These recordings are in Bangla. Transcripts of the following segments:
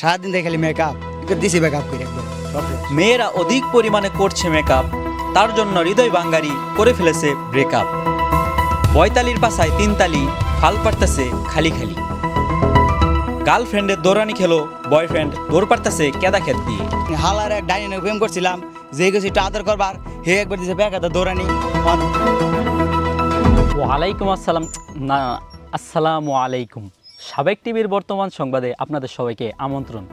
সারাদিন দেখে খালি মেকআপ দিছি মেকআপ করে একবার। মেয়েরা অধিক পরিমাণে করছে মেকআপ তার জন্য হৃদয় বাঙ্গারি করে ফেলেছে ব্রেকআপ বয়তালির পাশায় তিনতালি ফাল পারতেছে খালি খালি। গার্লফ্রেন্ডের দৌড়ানি খেলো বয়ফ্রেন্ড দৌড় পারতেছে কেদা খেত দিয়ে। হালার এক ডাইনে প্রেম করছিলাম যে গেছি একটু আদর করবার হে একবার দিছে ব্যাগ হাতে দৌড়ানি। ওয়ালাইকুম আসসালাম না আসসালামু আলাইকুম। সাবেক টিভির বর্তমান সংবাদে আপনাদের সবাইকে আমন্ত্রণ।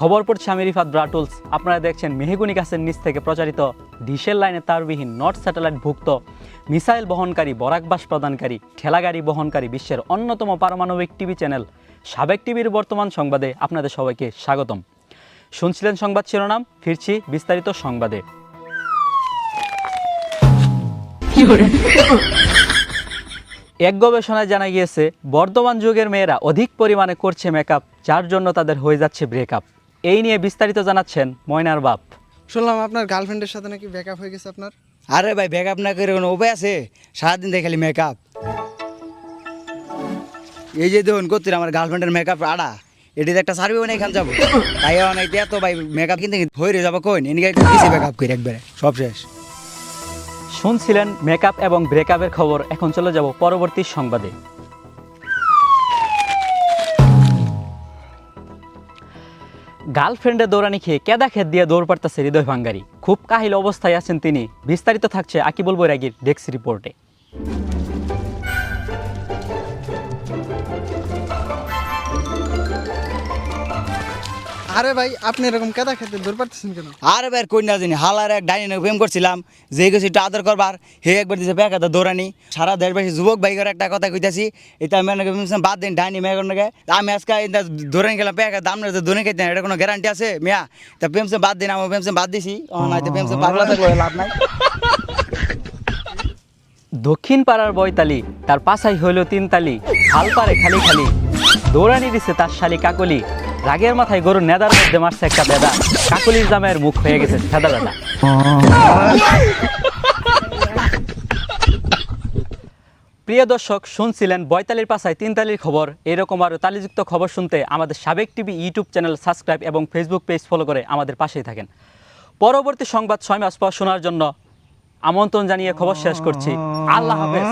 খবর পড়ছে আমি রিফাত ব্রাটুলস। আপনারা দেখছেন মেহেগুনি গাছের নিচ থেকে প্রচারিত ডিশের লাইনে তারবিহীন নর্থ স্যাটেলাইট ভুক্ত মিসাইল বহনকারী বরাকবাস প্রদানকারী ঠেলাগাড়ি বহনকারী বিশ্বের অন্যতম পারমাণবিক টিভি চ্যানেল সাবেক টিভির বর্তমান সংবাদে আপনাদের সবাইকে স্বাগতম। শুনছিলেন সংবাদ শিরোনাম, ফিরছি বিস্তারিত সংবাদে। এক গবেষণায় জানা গিয়েছে বর্তমান যুগের মেয়েরা অধিক পরিমাণে করছে মেকআপ যার জন্য তাদের হয়ে যাচ্ছে ব্রেকআপ এই নিয়ে বিস্তারিত জানাচ্ছেন ময়নার বাপ। শুনলাম আপনার গার্লফ্রেন্ডের সাথে নাকি ব্রেকআপ হয়ে গেছে আপনার? আরে ভাই ব্যাকআপ না করে কোনো উপায় আছে? সারাদিন দেখে খালি মেকআপ এই যে দেখুন করছিল আমার গার্লফ্রেন্ডের মেকআপ আড়া। এটিতে একটা সার্ভে বানিয়ে এখান যাব। তাই অনেক এত ভাই মেকআপ কিনতে হয়ে যাব কই? এদিকে দিছি মেকআপ করে একবারে সব শেষ। শুনছিলেন মেকআপ এবং ব্রেকআপের খবর, এখন চলে যাব পরবর্তী সংবাদে। গার্লফ্রেন্ডের দৌড়ানি খেয়ে কেদা খেদ দিয়ে দৌড় পারতেছে হৃদয় ভাঙ্গারি। খুব কাহিল অবস্থায় আছেন তিনি। বিস্তারিত থাকছে আকিবুল বৈরাগীর ডেস্ক রিপোর্টে। আরে ভাই আপনি এরকম কেদা খেতে দূর পারতেছেন কেন? আরে ভাই কই না জানি হালার এক ডাইনে প্রেম করছিলাম যে গেছি একটু আদর করবার হে একবার দিছে ব্যাগ হাতে দৌড়ানি। সারা দেশবাসী যুবক ভাইগর একটা কথা কইতাছি এটা আমি নাকি ভেবেছিলাম বাদ দিন ডাইনি মেয়ের নাকি আমি আজকে এটা ধরে গেলাম ব্যাগ দাম না ধরে খাইতে এটা কোনো গ্যারান্টি আছে? মিয়া তা প্রেমসে বাদ দিন আমার প্রেমসে বাদ দিছি। ও না প্রেমসে পাগলা থাকলে লাভ নাই। দক্ষিণ পাড়ার বয়তালি তার পাশাই হইল তিনতালি হাল পারে খালি খালি। দৌড়ানি দিছে তার শালি কাকলি। রাগের মাথায় গরুর নেদার মধ্যে মারছে একটা বেদা। কাকলির জামাইয়ের মুখ হয়ে গেছে সাদা বেদা প্রিয় দর্শক, শুনছিলেন বয়তালির পাশায় তিনতালির খবর। এরকম আরও তালিযুক্ত খবর শুনতে আমাদের সাবেক টিভি, ইউটিউব চ্যানেল সাবস্ক্রাইব এবং ফেসবুক পেজ ফলো করে আমাদের পাশেই থাকেন। পরবর্তী সংবাদ ছয় মাস পর শোনার জন্য আমন্ত্রণ জানিয়ে খবর শেষ করছি। আল্লাহ হাফেজ।